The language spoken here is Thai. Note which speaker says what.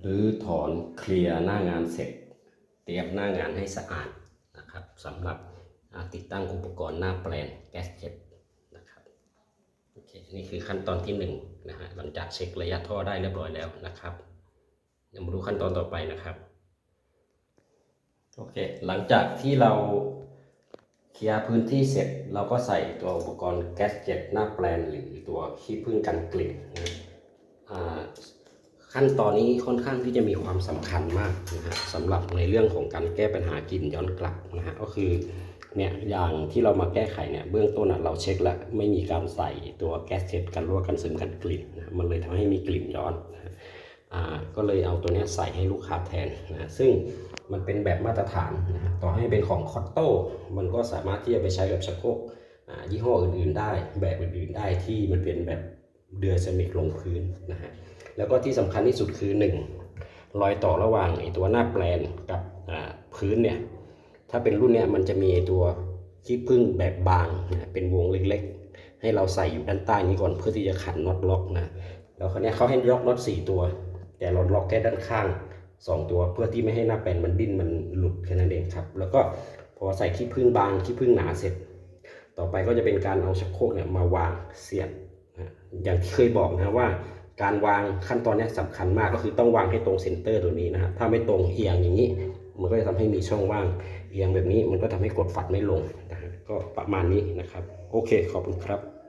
Speaker 1: หรือถอนเคลียร์หน้างานเสร็จ เตรียมหน้างานให้สะอาดนะครับสำหรับติดตั้งอุปกรณ์หน้าแปลนแก๊สเจ็ตนะครับโอเคนี่คือขั้นตอนที่หนึ่งนะฮะหลังจากเช็คระยะท่อได้เรียบร้อยแล้วนะครับเดี๋ยวมาดูขั้นตอนต่อไปนะครับโอเคหลังจากที่เราเคลียร์พื้นที่เสร็จ เราก็ใส่ตัวอุปกรณ์แก๊สเจ็ตหน้าแปลนหรือตัวขี้ผึ้งกันกลิ่น ขั้นตอนนี้ค่อนข้างที่จะมีความสำคัญมากนะฮะสำหรับในเรื่องของการแก้ปัญหากลิ่นย้อนกลับนะฮะก็คือเนี่ยอย่างที่เรามาแก้ไขเนี่ยเบื้องต้นเราเช็คแล้วไม่มีการใส่ตัวแก๊สเช็ดกันรั่วกันซึมกันกลิ่นนะมันเลยทำให้มีกลิ่นย้อนนะฮะอ่าก็เลยเอาตัวนี้ใส่ให้ลูกค้าแทนนะซึ่งมันเป็นแบบมาตรฐานนะฮะต่อให้เป็นของคอตโต้มันก็สามารถที่จะไปใช้กับชักโครกอ่ายี่ห้ออื่นๆได้ แบบอื่นๆได้ที่มันเป็นแบบเดือยเซมิกลงพื้นนะฮะ แล้วก็ที่สำคัญที่สุดคือ 1. รอยต่อระหว่างไอตัวหน้าแปลนกับพื้นเนี่ยถ้าเป็นรุ่นเนี้ยมันจะมีตัวขี้ผึ้งแบบบางนะเป็นวงเล็กๆ ให้เราใส่อยู่ด้านใต้นี้ก่อนเพื่อที่จะขันน็อตล็อกนะแล้วคราวเนี้ยเขาให้ล็อกน็อต4ตัว แต่เราล็อกแค่ด้านข้าง 2 ตัวเพื่อที่ไม่ให้หน้าแปลนมันดิ้นมันหลุดแค่นั้นเองครับ แล้วก็พอใส่ขี้ผึ้งบางขี้ผึ้งหนาเสร็จ ต่อไปก็จะเป็นการเอาชักโครกเนี่ยมาวางเสียบนะอย่างที่เคยบอกนะว่า การวางขั้นตอนนี้ยสำคัญมากก็คือต้องวางให้ตรงเซนเตอร์ตัวนี้นะฮะถ้าไม่ตรงเอียงอย่างนี้ มันก็จะทำให้มีช่องว่างเอียงแบบนี้มันก็ทำให้กดฝัดไม่ลงนะฮะก็ประมาณนี้นะครับ โอเคขอบคุณครับ